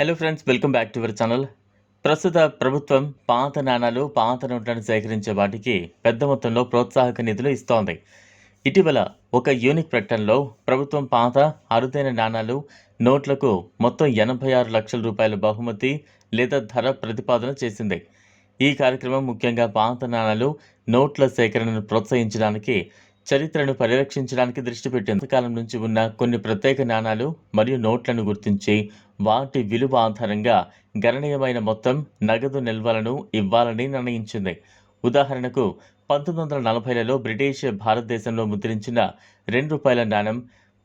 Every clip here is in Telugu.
Hello friends welcome back to our channel ప్రస్తుత ప్రభుత్వం పాత నాణాలు పాత నోట్లను సేకరించే వాటికి పెద్ద మొత్తంలో ప్రోత్సాహక నిధులు ఇస్తోంది. ఇటీవల ఒక యూనిక్ ప్రకటనలో ప్రభుత్వం పాత అరుదైన నాణాలు నోట్లకు మొత్తం ఎనభై ఆరు లక్షల రూపాయల బహుమతి లేదా ధర ప్రతిపాదన చేసింది. ఈ కార్యక్రమం ముఖ్యంగా పాత నాణాలు నోట్ల సేకరణను ప్రోత్సహించడానికి చరిత్రను పరిరక్షించడానికి దృష్టి పెట్టింది. కాలం నుంచి ఉన్న కొన్ని ప్రత్యేక నాణాలు మరియు నోట్లను గుర్తించి వాటి విలువ ఆధారంగా గణనీయమైన మొత్తం నగదు నిల్వలను ఇవ్వాలని నిర్ణయించింది. ఉదాహరణకు పంతొమ్మిది వందల నలభైలలో బ్రిటిష్ భారతదేశంలో ముద్రించిన రెండు రూపాయల నాణం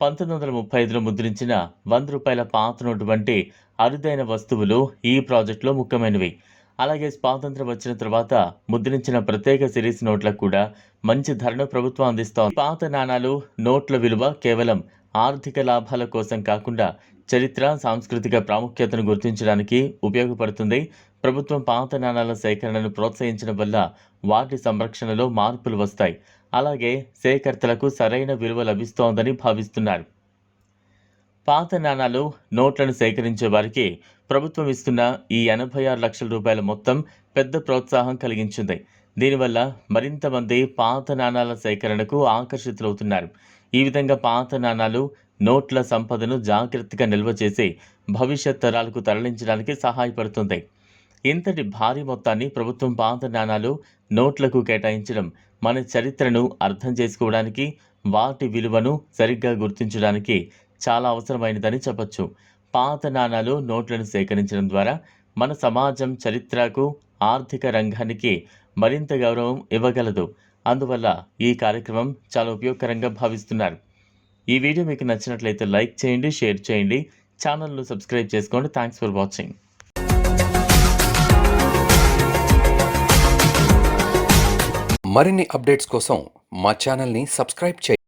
పంతొమ్మిది వందల ముప్పై ఐదులో ముద్రించిన వంద రూపాయల పాత నోటు వంటి అరుదైన వస్తువులు ఈ ప్రాజెక్టులో ముఖ్యమైనవి. అలాగే స్వాతంత్రం వచ్చిన తర్వాత ముద్రించిన ప్రత్యేక సిరీస్ నోట్లకు కూడా మంచి ధరను ప్రభుత్వం అందిస్తోంది. పాత నాణాలు నోట్ల విలువ కేవలం ఆర్థిక లాభాల కోసం కాకుండా చరిత్ర సాంస్కృతిక ప్రాముఖ్యతను గుర్తించడానికి ఉపయోగపడుతుంది. ప్రభుత్వం పాత నాణాల సేకరణను ప్రోత్సహించడం వల్ల వాటి సంరక్షణలో మార్పులు వస్తాయి. అలాగే సేకర్తలకు సరైన విలువ లభిస్తోందని భావిస్తున్నారు. పాత నాణాలు నోట్లను సేకరించే వారికి ప్రభుత్వం ఇస్తున్న ఈ ఎనభై ఆరు లక్షల రూపాయల మొత్తం పెద్ద ప్రోత్సాహం కలిగించింది. దీనివల్ల మరింతమంది పాత నాణాల సేకరణకు ఆకర్షితులవుతున్నారు. ఈ విధంగా పాత నాణాలు నోట్ల సంపదను జాగ్రత్తగా నిల్వ చేసి భవిష్యత్ తరాలకు తరలించడానికి సహాయపడుతుంది. ఇంతటి భారీ మొత్తాన్ని ప్రభుత్వం పాత నాణాలు నోట్లకు కేటాయించడం మన చరిత్రను అర్థం చేసుకోవడానికి వాటి విలువను సరిగ్గా గుర్తించడానికి చాలా అవసరమైనదని చెప్పచ్చు. పాత నాణాలు నోట్లను సేకరించడం ద్వారా మన సమాజం చరిత్రకు ఆర్థిక రంగానికి మరింత గౌరవం ఇవ్వగలదు. అందువల్ల ఈ కార్యక్రమం చాలా ఉపయోగకరంగా భావిస్తున్నారు. ఈ వీడియో మీకు నచ్చినట్లయితే లైక్ చేయండి షేర్ చేయండి. ఛానల్ను సబ్స్క్రైబ్ చేసుకోండి. Thanks for watching. మరిన్ని అప్డేట్స్ కోసం మా ఛానల్ని సబ్స్క్రైబ్ చేయండి.